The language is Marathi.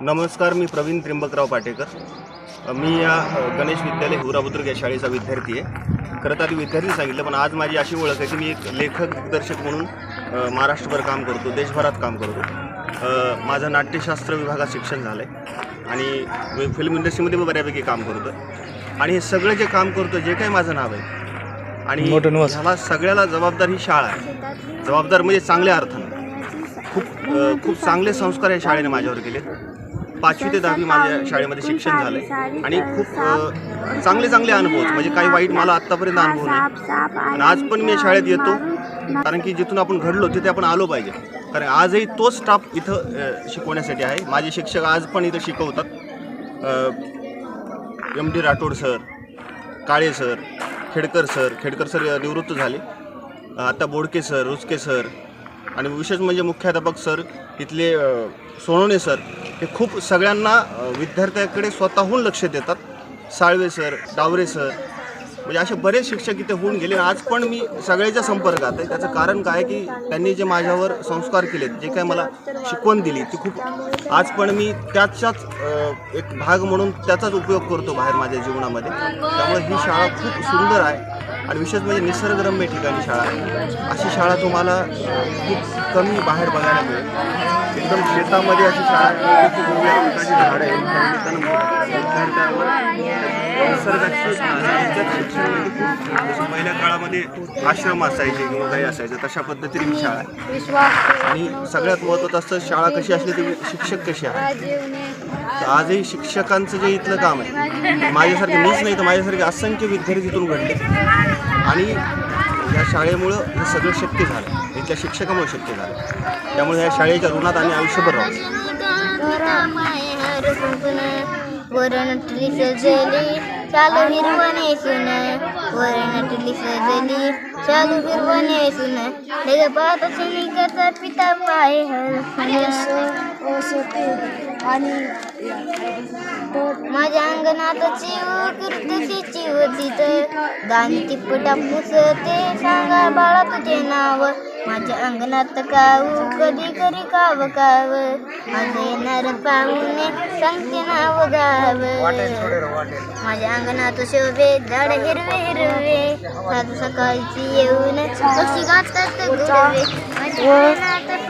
नमस्कार मी प्रवीण त्र्यंबकराव पाटेकर. मी या गणेश विद्यालय हुरा बुद्रुक या शाळेचा विद्यार्थी आहे. खरं तर आधी विद्यार्थी सांगितलं पण आज माझी अशी ओळख आहे की मी एक लेखक दिग्दर्शक म्हणून महाराष्ट्रभर काम करतो देशभरात काम करतो. माझं नाट्यशास्त्र विभागात शिक्षण झालं आहे आणि मी फिल्म इंडस्ट्रीमध्ये पण बऱ्यापैकी काम करतो आणि हे सगळं जे काम करतो जे काही माझं नाव आहे आणि. ह्याला सगळ्याला जबाबदार ही शाळा आहे. जबाबदार म्हणजे चांगल्या अर्थानं. खूप खूप चांगले संस्कार या शाळेने माझ्यावर केले पाचवी ते दहावी माझ्या शाळेमध्ये शिक्षण झालं आहे आणि खूप चांगले चांगले अनुभव. म्हणजे काही वाईट मला आत्तापर्यंत अनुभव नाही. आणि आज पण मी शाळेत येतो कारण की जिथून आपण घडलो तिथे आपण आलो पाहिजे. कारण आजही तोच स्टाफ इथं शिकवण्यासाठी आहे. माझे शिक्षक आज पण इथं शिकवतात. M D Rathod sir Kale sir Khedkar sir Khedkar sir निवृत्त झाले. आता बोडके सर रुचके सर आणि विशेष म्हणजे मुख्याध्यापक सर इथले सोनवणे सर हे खूप सगळ्यांना विद्यार्थ्याकडे स्वतःहून लक्ष देतात. साळवे सर डावरे सर म्हणजे असे बरेच शिक्षक इथे होऊन गेले. आज पण मी सगळ्याच्या संपर्कात आहे. त्याचं कारण काय की त्यांनी जे माझ्यावर संस्कार केलेत जे काय मला शिकवण दिली ती खूप आज पण मी त्याचाच एक भाग म्हणून त्याचाच उपयोग करतो बाहेर माझ्या जीवनामध्ये. त्यामुळे ही शाळा खूप सुंदर आहे. आणि विशेष म्हणजे निसर्गरम्य ठिकाणी शाळा. आहे अशी शाळा तुम्हाला खूप कमी बाहेर बघायला मिळेल. एकदम शेतामध्ये अशी शाळा आहे. खूप वेगवेगळ्या प्रकारची झाडं आहे निसर्गाची म्हणजे खूप पहिल्या काळामध्ये आश्रम असायचे किंवा काही असायचं तशा पद्धतीने ही शाळा आहे. आणि सगळ्यात महत्त्वाचं असतं शाळा कशी असली तरी शिक्षक कसे आहेत? तर आजही शिक्षकांचं जे इथलं काम आहे माझ्यासारखे मीच नाही तर माझ्यासारखे असंख्य विद्यार्थी तिथून घडले. आणि या शाळेमुळं हे सगळं शक्य झालं. इथल्या शिक्षकामुळे शक्य झालं. त्यामुळे या शाळेच्या ऋणात आम्ही आयुष्यभर राहू. वरणटली सजली चालू हिरवणे सुन वरणटली सजली चालू हिरवणे सुन. लग पाहत सैनिकाचा पिता पाय आणि माझ्या अंगणात चिव कीर्ती चिव तिथं दान तिपटा पुसते. सांगा बाळा तुझे नाव. माझ्या अंगणात काऊ कधी करी काव काव माझं येणार पाहुणे सांगते नाव गाव. माझ्या अंगणात शोभे झाड हिरवे हिरवे. सात सकाळची येऊन पक्षी गातात गुरवे माझ्या अंगणात